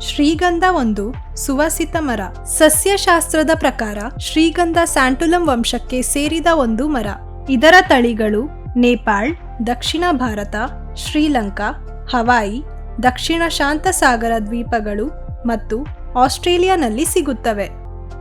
ಶ್ರೀಗಂಧ ಒಂದು ಸುವಾಸಿತ ಮರ. ಸಸ್ಯಶಾಸ್ತ್ರದ ಪ್ರಕಾರ ಶ್ರೀಗಂಧ ಸ್ಯಾಂಟುಲಂ ವಂಶಕ್ಕೆ ಸೇರಿದ ಒಂದು ಮರ. ಇದರ ತಳಿಗಳು ನೇಪಾಳ್, ದಕ್ಷಿಣ ಭಾರತ, ಶ್ರೀಲಂಕಾ, ಹವಾಯಿ, ದಕ್ಷಿಣ ಶಾಂತಸಾಗರ ದ್ವೀಪಗಳು ಮತ್ತು ಆಸ್ಟ್ರೇಲಿಯಾನಲ್ಲಿ ಸಿಗುತ್ತವೆ.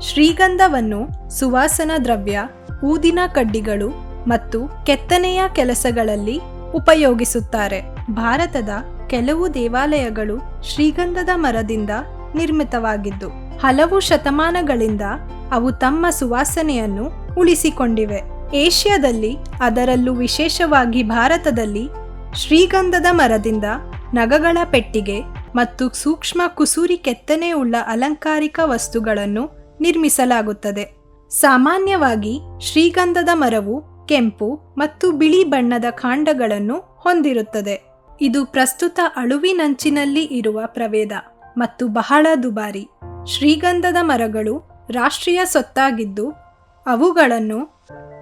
ಶ್ರೀಗಂಧವನ್ನು ಸುವಾಸನ ದ್ರವ್ಯ, ಊದಿನ ಕಡ್ಡಿಗಳು ಮತ್ತು ಕೆತ್ತನೆಯ ಕೆಲಸಗಳಲ್ಲಿ ಉಪಯೋಗಿಸುತ್ತಾರೆ. ಭಾರತದ ಕೆಲವು ದೇವಾಲಯಗಳು ಶ್ರೀಗಂಧದ ಮರದಿಂದ ನಿರ್ಮಿತವಾಗಿದ್ದು, ಹಲವು ಶತಮಾನಗಳಿಂದ ಅವು ತಮ್ಮ ಸುವಾಸನೆಯನ್ನು ಉಳಿಸಿಕೊಂಡಿವೆ. ಏಷ್ಯಾದಲ್ಲಿ, ಅದರಲ್ಲೂ ವಿಶೇಷವಾಗಿ ಭಾರತದಲ್ಲಿ, ಶ್ರೀಗಂಧದ ಮರದಿಂದ ನಗಗಳ ಪೆಟ್ಟಿಗೆ ಮತ್ತು ಸೂಕ್ಷ್ಮ ಕುಸೂರಿ ಕೆತ್ತನೆಯುಳ್ಳ ಅಲಂಕಾರಿಕ ವಸ್ತುಗಳನ್ನು ನಿರ್ಮಿಸಲಾಗುತ್ತದೆ. ಸಾಮಾನ್ಯವಾಗಿ, ಶ್ರೀಗಂಧದ ಮರವು ಕೆಂಪು ಮತ್ತು ಬಿಳಿ ಬಣ್ಣದ ಕಾಂಡಗಳನ್ನು ಹೊಂದಿರುತ್ತದೆ. ಇದು ಪ್ರಸ್ತುತ ಅಳುವಿನಂಚಿನಲ್ಲಿ ಇರುವ ಪ್ರಭೇದ ಮತ್ತು ಬಹಳ ದುಬಾರಿ. ಶ್ರೀಗಂಧದ ಮರಗಳು ರಾಷ್ಟ್ರೀಯ ಸೊತ್ತಾಗಿದ್ದು ಅವುಗಳನ್ನು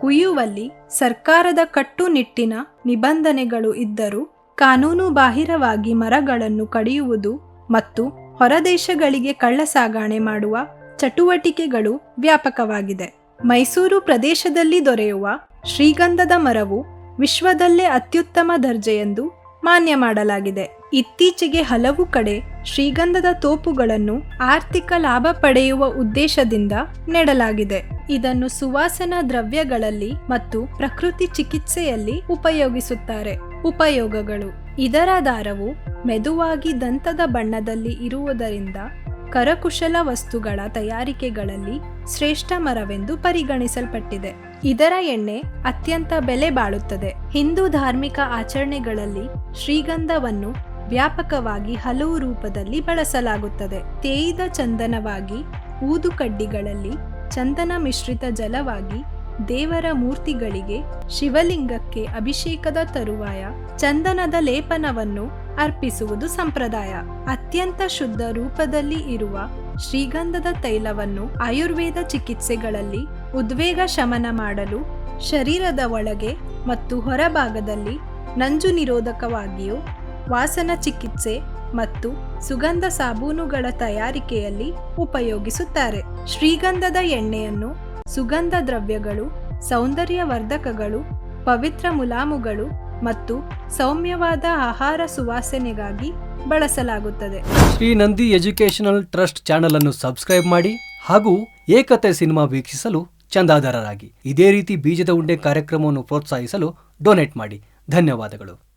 ಕುಯ್ಯುವಲ್ಲಿ ಸರ್ಕಾರದ ಕಟ್ಟುನಿಟ್ಟಿನ ನಿಬಂಧನೆಗಳು ಇದ್ದರೂ ಕಾನೂನು ಬಾಹಿರವಾಗಿ ಮರಗಳನ್ನು ಕಡಿಯುವುದು ಮತ್ತು ಹೊರದೇಶಗಳಿಗೆ ಕಳ್ಳಸಾಗಣೆ ಮಾಡುವ ಚಟುವಟಿಕೆಗಳು ವ್ಯಾಪಕವಾಗಿದೆ. ಮೈಸೂರು ಪ್ರದೇಶದಲ್ಲಿ ದೊರೆಯುವ ಶ್ರೀಗಂಧದ ಮರವು ವಿಶ್ವದಲ್ಲೇ ಅತ್ಯುತ್ತಮ ದರ್ಜೆಯೆಂದು ಮಾನ್ಯ ಮಾಡಲಾಗಿದೆ. ಇತ್ತೀಚೆಗೆ ಹಲವು ಕಡೆ ಶ್ರೀಗಂಧದ ತೋಪುಗಳನ್ನು ಆರ್ಥಿಕ ಲಾಭ ಪಡೆಯುವ ಉದ್ದೇಶದಿಂದ ನೆಡಲಾಗಿದೆ. ಇದನ್ನು ಸುವಾಸನಾ ದ್ರವ್ಯಗಳಲ್ಲಿ ಮತ್ತು ಪ್ರಕೃತಿ ಚಿಕಿತ್ಸೆಯಲ್ಲಿ ಉಪಯೋಗಿಸುತ್ತಾರೆ. ಉಪಯೋಗಗಳು. ಇದರ ದಾರವು ಮೆದುವಾಗಿ ದಂತದ ಬಣ್ಣದಲ್ಲಿ ಇರುವುದರಿಂದ ಕರಕುಶಲ ವಸ್ತುಗಳ ತಯಾರಿಕೆಗಳಲ್ಲಿ ಶ್ರೇಷ್ಠ ಮರವೆಂದು ಪರಿಗಣಿಸಲ್ಪಟ್ಟಿದೆ. ಇದರ ಎಣ್ಣೆ ಅತ್ಯಂತ ಬೆಲೆ ಬಾಳುತ್ತದೆ. ಹಿಂದೂ ಧಾರ್ಮಿಕ ಆಚರಣೆಗಳಲ್ಲಿ ಶ್ರೀಗಂಧವನ್ನು ವ್ಯಾಪಕವಾಗಿ ಹಲವು ರೂಪದಲ್ಲಿ ಬಳಸಲಾಗುತ್ತದೆ. ತೇಯಿದ ಚಂದನವಾಗಿ ಊದುಕಡ್ಡಿಗಳಲ್ಲಿ ಚಂದನ ಮಿಶ್ರಿತ ಜಲವಾಗಿ ದೇವರ ಮೂರ್ತಿಗಳಿಗೆ ಶಿವಲಿಂಗಕ್ಕೆ ಅಭಿಷೇಕದ ತರುವಾಯ ಚಂದನದ ಲೇಪನವನ್ನು ಅರ್ಪಿಸುವುದು ಸಂಪ್ರದಾಯ. ಅತ್ಯಂತ ಶುದ್ಧ ರೂಪದಲ್ಲಿ ಇರುವ ಶ್ರೀಗಂಧದ ತೈಲವನ್ನು ಆಯುರ್ವೇದ ಚಿಕಿತ್ಸೆಗಳಲ್ಲಿ ಉದ್ವೇಗ ಶಮನ ಮಾಡಲು, ಶರೀರದ ಒಳಗೆ ಮತ್ತು ಹೊರಭಾಗದಲ್ಲಿ ನಂಜು ನಿರೋಧಕವಾಗಿಯೂ, ವಾಸನ ಚಿಕಿತ್ಸೆ ಮತ್ತು ಸುಗಂಧ ಸಾಬೂನುಗಳ ತಯಾರಿಕೆಯಲ್ಲಿ ಉಪಯೋಗಿಸುತ್ತಾರೆ. ಶ್ರೀಗಂಧದ ಎಣ್ಣೆಯನ್ನು ಸುಗಂಧ ದ್ರವ್ಯಗಳು, ಸೌಂದರ್ಯವರ್ಧಕಗಳು, ಪವಿತ್ರ ಮುಲಾಮುಗಳು ಮತ್ತು ಸೌಮ್ಯವಾದ ಆಹಾರ ಸುವಾಸನೆಗಾಗಿ ಬಳಸಲಾಗುತ್ತದೆ. Shri Nandi educational trust channel ಅನ್ನು ಸಬ್ಸ್ಕ್ರೈಬ್ ಮಾಡಿ ಹಾಗೂ ಏಕತೆ ಸಿನಿಮಾ ವೀಕ್ಷಿಸಲು ಚಂದಾದಾರರಾಗಿ. ಇದೇ ರೀತಿ ಬೀಜದ ಉಂಡೆ ಕಾರ್ಯಕ್ರಮವನ್ನು ಪ್ರೋತ್ಸಾಹಿಸಲು ಡೊನೇಟ್ ಮಾಡಿ. ಧನ್ಯವಾದಗಳು.